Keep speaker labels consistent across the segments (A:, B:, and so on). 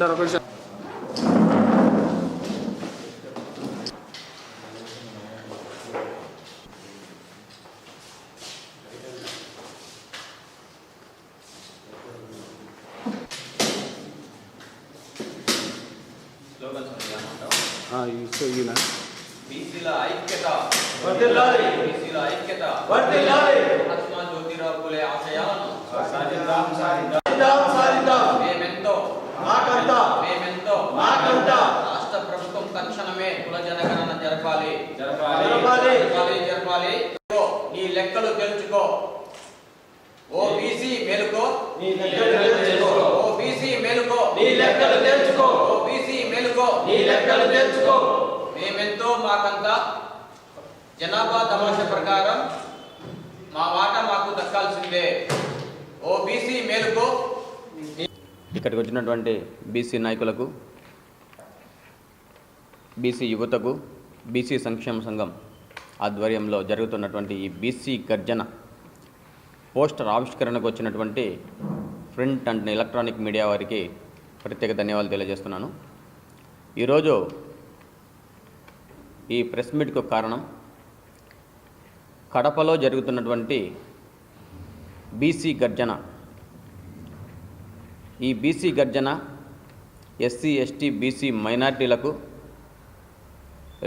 A: Sarah,
B: go ahead.
C: हाँ
B: इसको ये
C: ना
B: बीसीला ऐक्यता वर्धिल्लाली बीसीला
C: ऐक्यता वर्धिल्लाली आत्मा
B: ज्योतिराव
C: फुले
B: आशयान।
C: साजिद
B: राम साजिद। తక్షణమే కుల జనగణన జరపాలి.
C: జరపాలి.
B: జరపాలి జరపాలి నీ లెక్కలు తెలుసుకో. ఓ బీసీ మేలుకో.
C: నీ లెక్కలు తెలుసుకో.
B: ఓ బీసీ మేలుకో.
C: నీ లెక్కలు తెలుసుకో.
B: ఓ బీసీ మేలుకో.
C: నీ లెక్కలు తెలుసుకో.
B: మేమెంతో మాకంతా జనాభా తమాషా ప్రకారం మా వాటా మాకు దక్కాల్సిందే. ఓ బీసీ మేలుకో. ఇక్కడికి వచ్చినటువంటి బీసీ నాయకులకు బీసీ యువతకు బీసీ సంక్షేమ సంఘం ఆధ్వర్యంలో జరుగుతున్నటువంటి ఈ బీసీ గర్జన పోస్టర్ ఆవిష్కరణకు వచ్చినటువంటి ప్రింట్ అండ్ ఎలక్ట్రానిక్ మీడియా వారికి ప్రత్యేక ధన్యవాదాలు తెలియజేస్తున్నాను. ఈరోజు ఈ ప్రెస్ మీట్కు కారణం కడపలో జరుగుతున్నటువంటి బీసీ గర్జన. ఈ బీసీ గర్జన ఎస్సీ ఎస్టీ బీసీ మైనార్టీలకు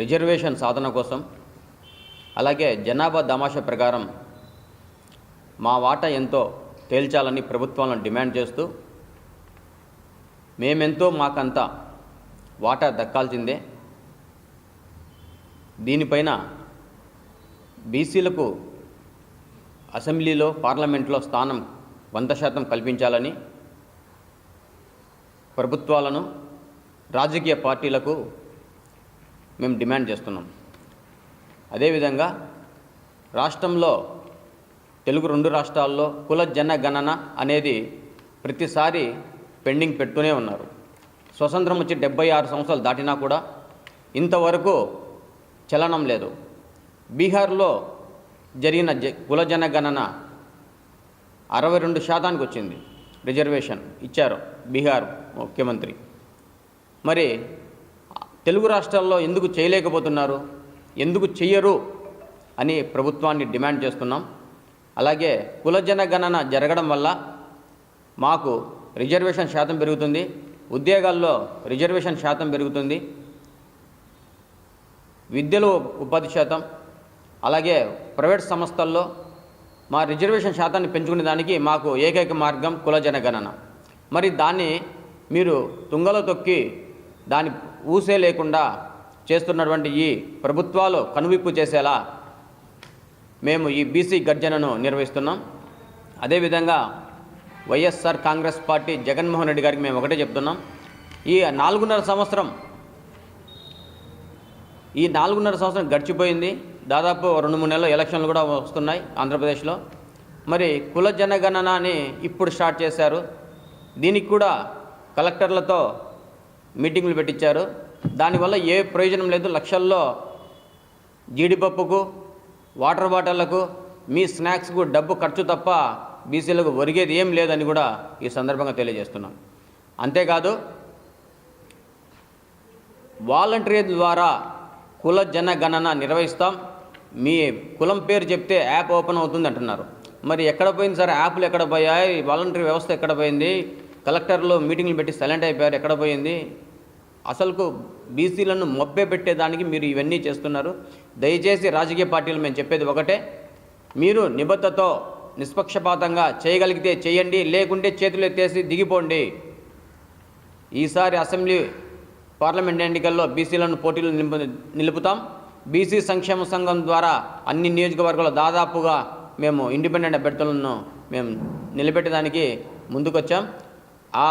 B: రిజర్వేషన్ సాధన కోసం అలాగే జనాభా దామాషా ప్రకారం మా వాటా ఎంతో తేల్చాలని ప్రభుత్వాలను డిమాండ్ చేస్తూ మేమెంతో మాకంత వాటా దక్కాల్సిందే. దీనిపైన బీసీలకు అసెంబ్లీలో పార్లమెంట్లో స్థానం వంద శాతం కల్పించాలని ప్రభుత్వాలను రాజకీయ పార్టీలకు మేము డిమాండ్ చేస్తున్నాం. అదేవిధంగా రాష్ట్రంలో తెలుగు రెండు రాష్ట్రాల్లో కుల జనగణన అనేది ప్రతిసారి పెండింగ్ పెట్టునే ఉన్నారు. స్వతంత్రం వచ్చి డెబ్బై ఆరు సంవత్సరాలు దాటినా కూడా ఇంతవరకు చలనం లేదు. బీహార్లో జరిగిన జ కుల జనగణన అరవై రెండు శాతానికి వచ్చింది. రిజర్వేషన్ ఇచ్చారు బీహార్ ముఖ్యమంత్రి. మరి తెలుగు రాష్ట్రాల్లో ఎందుకు చేయలేకపోతున్నారు? ఎందుకు చెయ్యరు? అని ప్రభుత్వాన్ని డిమాండ్ చేస్తున్నాం. అలాగే కులజన గణన జరగడం వల్ల మాకు రిజర్వేషన్ శాతం పెరుగుతుంది. ఉద్యోగాల్లో రిజర్వేషన్ శాతం పెరుగుతుంది. విద్యలో ఉపాధి శాతం. అలాగే ప్రైవేట్ సంస్థల్లో మా రిజర్వేషన్ శాతాన్ని పెంచుకునే దానికి మాకు ఏకైక మార్గం కుల జనగణన. మరి దాన్ని మీరు తుంగలో తొక్కి దాని ఊసే లేకుండా చేస్తున్నటువంటి ఈ ప్రభుత్వాలు కనువిప్పు చేసేలా మేము ఈ బీసీ గర్జనను నిర్వహిస్తున్నాం. అదేవిధంగా వైఎస్ఆర్ కాంగ్రెస్ పార్టీ జగన్మోహన్ రెడ్డి గారికి మేము ఒకటే చెప్తున్నాం. ఈ నాలుగున్నర సంవత్సరం ఈ నాలుగున్నర సంవత్సరం గడిచిపోయింది. దాదాపు రెండు మూడు నెలలు ఎలక్షన్లు కూడా వస్తున్నాయి ఆంధ్రప్రదేశ్లో. మరి కుల జనగణన అని ఇప్పుడు స్టార్ట్ చేశారు. దీనికి కూడా కలెక్టర్లతో మీటింగులు పెట్టించారు. దానివల్ల ఏ ప్రయోజనం లేదు. లక్షల్లో జీడిపప్పుకు వాటర్ బాటిళ్ళకు మీ స్నాక్స్కు డబ్బు ఖర్చు తప్ప బీసీలకు ఒరిగేది ఏం లేదని కూడా ఈ సందర్భంగా తెలియజేస్తున్నాం. అంతేకాదు వాలంటరీ ద్వారా కుల జనగణన నిర్వహిస్తాం. మీ కులం పేరు చెప్తే యాప్ ఓపెన్ అవుతుంది అంటున్నారు. మరి ఎక్కడ పోయింది సార్? యాప్లు ఎక్కడ పోయాయి? వాలంటరీ వ్యవస్థ ఎక్కడ పోయింది? కలెక్టర్లు మీటింగ్లు పెట్టి సైలెంట్ అయిపోయారు. ఎక్కడ పోయింది? అసలుకు బీసీలను మొబ్బే పెట్టేదానికి మీరు ఇవన్నీ చేస్తున్నారు. దయచేసి రాజకీయ పార్టీలు మేము చెప్పేది ఒకటే. మీరు నిబద్ధతో నిష్పక్షపాతంగా చేయగలిగితే చేయండి లేకుంటే చేతులు ఎత్తేసి దిగిపోండి. ఈసారి అసెంబ్లీ పార్లమెంట్ ఎన్నికల్లో బీసీలను పోటీలు నిలుపుతాం. బీసీ సంక్షేమ సంఘం ద్వారా అన్ని నియోజకవర్గాల్లో దాదాపుగా మేము ఇండిపెండెంట్ అభ్యర్థులను మేము నిలబెట్టడానికి ముందుకొచ్చాం. ఆ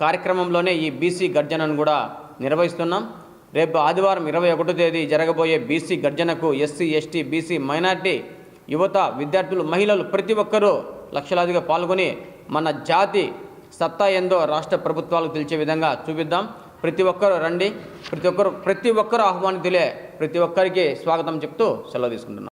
B: కార్యక్రమంలోనే ఈ బీసీ గర్జనను కూడా నిర్వహిస్తున్నాం. రేపు ఆదివారం ఇరవై ఒకటో తేదీ జరగబోయే బీసీ గర్జనకు ఎస్సీ ఎస్టీ బీసీ మైనార్టీ యువత విద్యార్థులు మహిళలు ప్రతి ఒక్కరూ లక్షలాదిగా పాల్గొని మన జాతి సత్తా ఏందో రాష్ట్ర ప్రభుత్వాలకు తెలిసే విధంగా చూపిద్దాం. ప్రతి ఒక్కరూ రండి. ప్రతి ఒక్కరు ప్రతి ఒక్కరు ఆహ్వానితులే ప్రతి ఒక్కరికి స్వాగతం చెప్తూ సెలవు తీసుకుంటున్నాం.